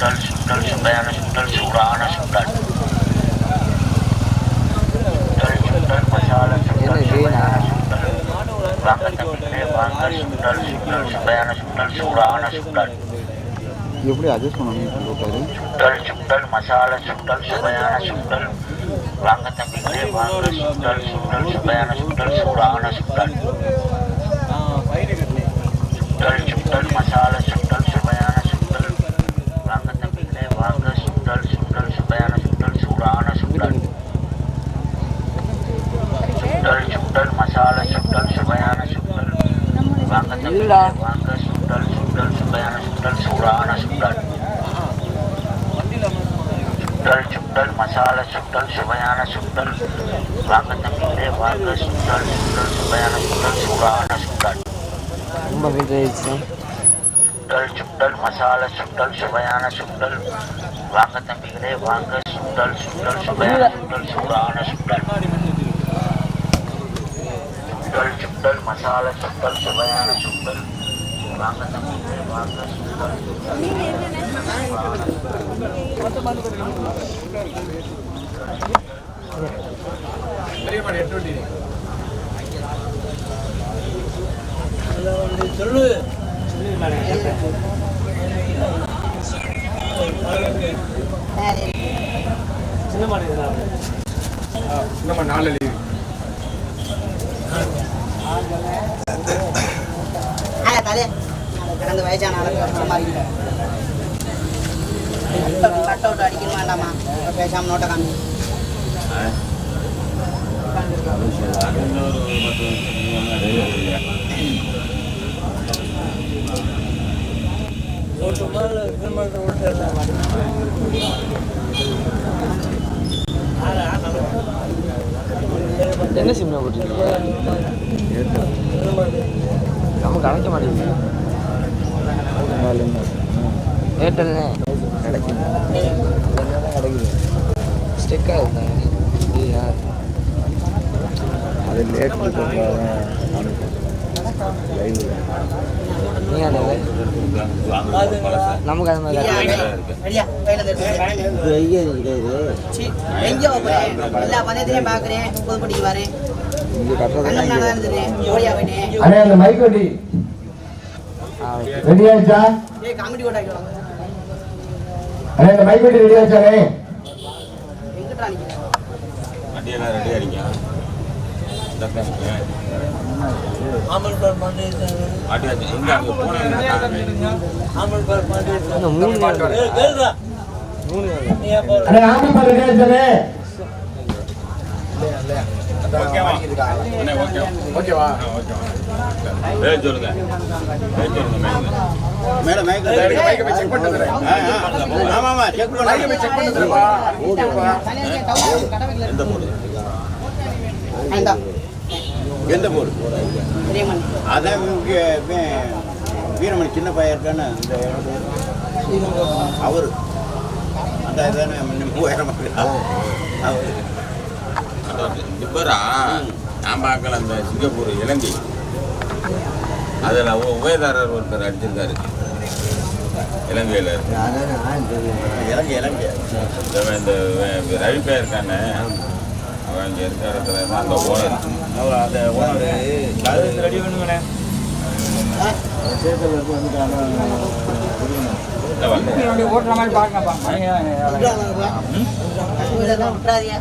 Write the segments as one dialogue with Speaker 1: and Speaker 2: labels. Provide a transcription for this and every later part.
Speaker 1: சுண்டல் சுண்டல் சுவையான சுண்டல் சூடான சுண்டல். சுண்டல் சுண்டல் மசாலா சுண்டல் சுவையான சுண்டல். வாங்க தம்பிகளே வாங்க சுண்டல் சுண்டல் சுவையான சுண்டல் சூடான சுண்டல்.
Speaker 2: எப்படி அட்ஜஸ்ட் பண்ணணும்
Speaker 1: சுண்டல் சுண்டல் மசாலா சுண்டல் சுவையான சுண்டல். வாங்க தம்பிகளே வாங்க சுண்டல் சுண்டல் சுவையான சுண்டல் சூடான சுண்டல். சுண்டல் சுண்டல் மசாலா சுண்டல் சுவையான சுண்டல் வாங்க தம்பிகளே வாங்க சுண்டல் சுவையான சுண்டல் சூடான சுண்டல் சுண்டல் சுண்டல் மசாலா சுண்டல் சுவையான சுண்டல் வாங்க வாங்க சுண்டல் சுண்டல் சுவையான சுண்டல் சூடான சுண்டல் சுண்டல் சுண்டல் மசாலா சுண்டல் சுவையான சுண்டல் வாங்க தம்பிகளே வாங்க சுண்டல் சுண்டல் சுவையான சுண்டல் சூடான சுண்டல்
Speaker 3: ரொம்ப
Speaker 1: சுண்டல் சுண்டல் மசாலா சுண்டல் சுவையான சுண்டல் வாங்க தம்பிகளே வாங்க. சுண்டல் சுண்டல் சுவையான சுண்டல் சூடான சுண்டல். சுண்டல் சுண்டல் மசாலா சுண்டல் சுவையான சுண்டல். வாங்க தம்பிகளே வாங்க. சுண்டல் சுண்டல் சூடான சுண்டல்.
Speaker 4: நாலு லீவு
Speaker 5: ஆயா வயசான கட் அவுட் வேண்டாமா பேசாம நோட்டை காமி
Speaker 3: என்ன சிம்ல போட்டிருக்கீங்க? நமக்கு அழைக்க மாட்டேங்குது ஏர்டெல்னே கிடைக்குது கிடைக்குது ஸ்டெக் இருந்தாங்க
Speaker 2: அது லேட்
Speaker 3: லைவ் நமக்கு அது மாதிரி
Speaker 5: போறேன் எல்லா பந்தயத்திலையும் பார்க்குறேன் புதுப்பட்டிக்கு வரேன்
Speaker 6: அண்ணே அந்த மைக் வண்டி ரெடி ஆயிடுச்சா? அண்ணே அந்த வண்டி ரெடி ஆயிடுச்சானே ரெடி
Speaker 7: ஓகேவா சொல்லுங்க
Speaker 8: மேடம் மைக்
Speaker 4: போய் செக்
Speaker 8: ஆமா ஆமா செக்
Speaker 4: போய் செக் ஓகேப்பா
Speaker 7: போடு
Speaker 5: ஐந்தா
Speaker 8: எந்த
Speaker 5: மணி
Speaker 8: அதான் வீரமணி சின்ன பையன் இருக்கானே இந்த அவரு. அந்த இதானே மூவாயிரம் அவரு.
Speaker 7: இப்பரா நான் பார்க்கல அந்த சிங்கப்பூர் இலங்கை. அதில் உபயதாரர் ஒருத்தர் அடிச்சிருக்காரு. இலங்கையில்.
Speaker 8: இலங்கை இலங்கை.
Speaker 7: இந்த இந்த ரவி பேர் இருக்கானே. அவன் இங்கே இருக்கிற அந்த ஓனர்.
Speaker 8: அந்த ஓனரு? ரெடி பண்ணுங்கண்ணே.
Speaker 4: ஓட்டுற மாதிரி பாருங்கப்பா.
Speaker 5: இதெல்லாம் விட்டுறாதீங்க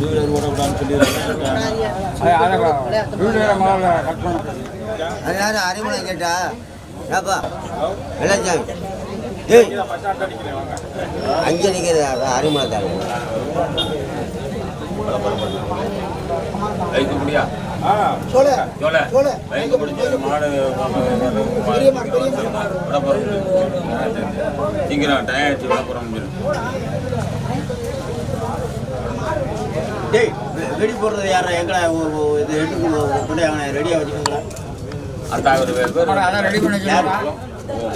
Speaker 8: டூவீலர் ஓடக்கூடாதுன்னு சொல்லிடுறாங்க.
Speaker 5: விட்டுறாதீங்க
Speaker 9: அது யாரும் அறிமுகம் கேட்டா? ஏப்பா வெள்ளச்சாமி. ஏய். அங்கே நிற்கிறது அறிமுகம் தாங்க
Speaker 7: லைக்கு முடியா
Speaker 5: சொல்லு
Speaker 7: சோழ. லைக்கு முடிச்சு மாடு விடப்புறம் சீக்கிரம் விடப்புறம்
Speaker 8: டேய் வெடி போடுறது யாரா எங்கடா இது எடுத்து கொண்டு அவனை ரெடியாக வச்சுக்கோங்களா
Speaker 7: அத்தாவது பேர்
Speaker 4: அதான் ரெடி பண்ணி
Speaker 8: யார்?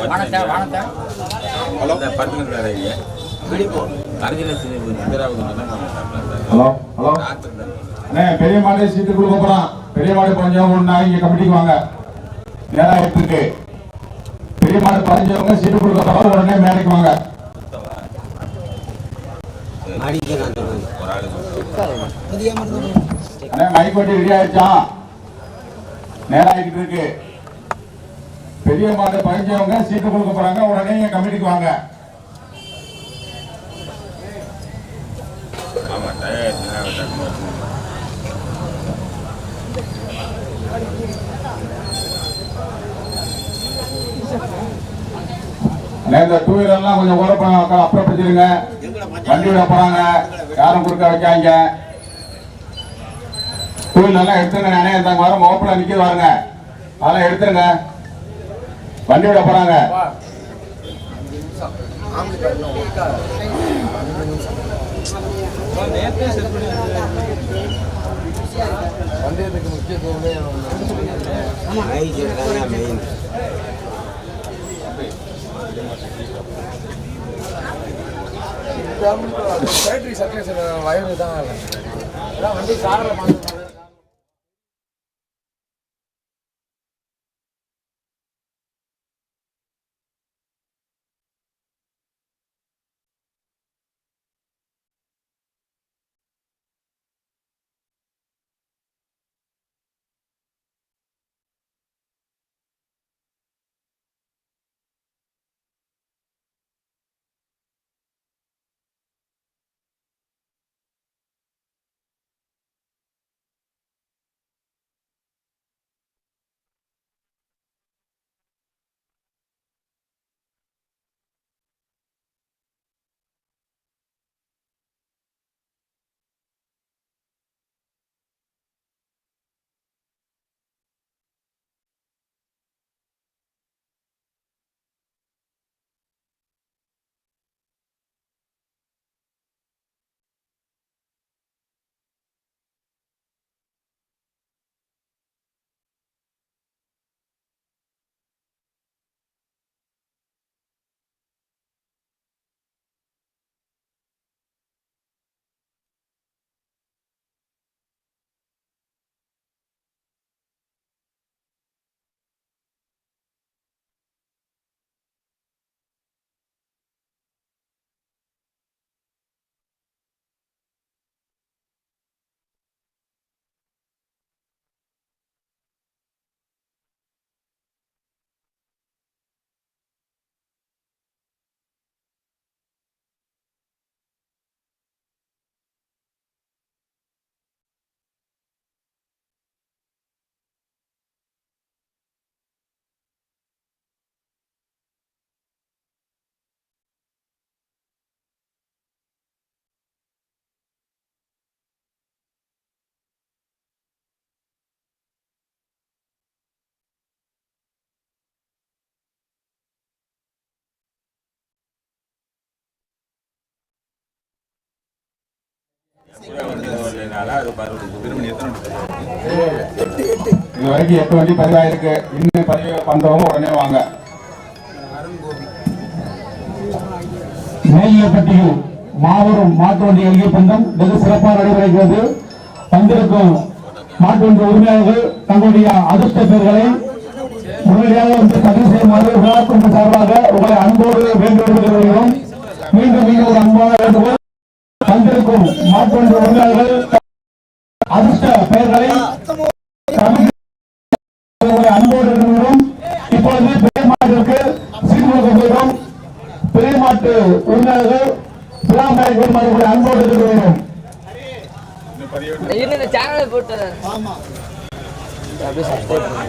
Speaker 4: வானத்தை வானத்தை
Speaker 7: ஹலோ?
Speaker 8: வெடி போ.
Speaker 6: Hello hello? பெரிய மாடு சீட்டு கொடுக்க போறான். பெரிய மாடு பதினஞ்சவங்க ஒண்ணா இங்க கமிட்டிக்கு வாங்க. நேரம் இருக்கு பெரிய மாடு பதினஞ்சவங்க சீட்டு கொடுக்க போறோம் உடனே மேடைக்கு வாங்க. அண்ணே மைக் வண்டி ரெடி ஆயிடுச்சான் நேரம் ஆகிட்டு இருக்கு. பெரிய மாடு பதினஞ்சவங்க சீட்டு கொடுக்க போறாங்க. உடனே இங்க கமிட்டிக்கு வாங்க.
Speaker 7: ஆமாம் டயர்
Speaker 6: இந்த டூ வீலர்லாம் கொஞ்சம் ஓரப்ப அப்புறப்படுத்திடுங்க வண்டி விட போறாங்க. யாரும் குறுக்க வைக்காங்க டூ வீலர்லாம் எடுத்துருங்க நானே இந்த வர ஓப்பனில் நிக்கிது வாருங்க அதெல்லாம் எடுத்துருங்க. வண்டி விட போறாங்க
Speaker 9: மைக் இருக்காங்க கவர்மெண்ட்
Speaker 4: பேட்டரி சர்க்குலேஷன் வயது தான் வண்டி காரில் மாற்றணும்
Speaker 6: இது வரைக்கும் எட்டு வண்டி பதிவாயிருக்கு இன்னும் பதிவு பண்றவங்க உடனே வாங்க.
Speaker 10: மேல்நிலைப்பட்டியில் மாபெரும் மாட்டு வண்டி எழுதிய பந்தம் வெகு சிறப்பாக நடைபெறுகிறது வந்திருக்கும் மாட்டு வண்டி உரிமையாளர்கள் தங்களுடைய அதிர்ஷ்ட பெயர்களை உடனடியாக வந்து பதிவு செய்யுமாறு விழாக்குழு சார்பாக உங்களை அன்போடு வேண்டுகொள்கிறோம் மீண்டும் மீண்டும் ஒரு அன்பான வேண்டுகோள் அதிர்ஷ்ட பெயர்களை கமிட்டி உங்களை அன்போடு இப்பொழுது உரிமையாளர்கள்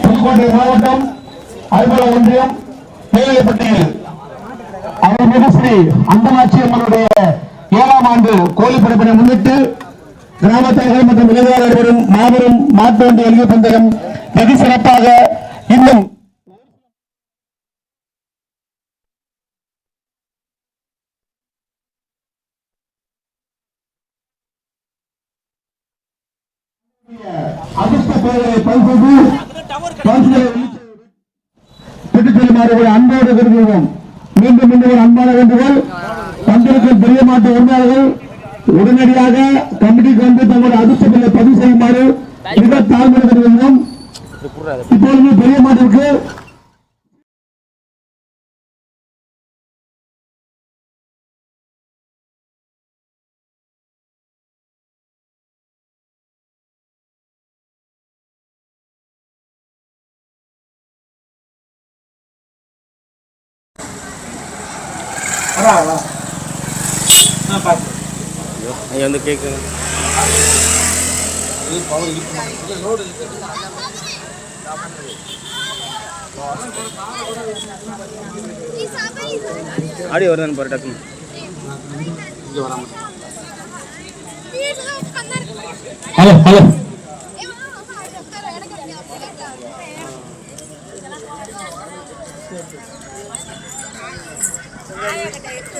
Speaker 10: புதுக்கோட்டை மாவட்டம் அலுவல ஒன்றியம் மேல்நிலைப்பட்டியில் அருள்மிகு ஸ்ரீ அந்தமாட்சி அம்மனுடைய கோழி முன்னிட்டு கிராமத்தார்கள் மற்றும் இளைஞர்கள் நடைபெறும் மாபெரும் மாட்டு வண்டி எல்கை பந்தயம் வெகு சிறப்பாக இன்னும் அதிர்ஷ்ட பெயர்களை பெற்றுச் செல்லுமாறு அன்போடு விரும்புகிறோம். மீண்டும் மீண்டும் ஒரு அன்பான வேண்டுகோள். வந்திருக்கும் பெரிய மாட்டு உரிமையாளர்கள் உடனடியாக கமிட்டிக்கு வந்து தங்களுடைய அடுத்த பதிவு செய்யுமாறு மிக தாழ்மையை தருகிறோம் இப்பொழுது பெரிய மாட்டிற்கு அதான் அதான் நான் பார்த்து
Speaker 7: ஐயா வந்து கேட்குறேன் ஆடி வருதான்னு பாரு டக்குன்னு
Speaker 10: ஹலோ ஹலோ.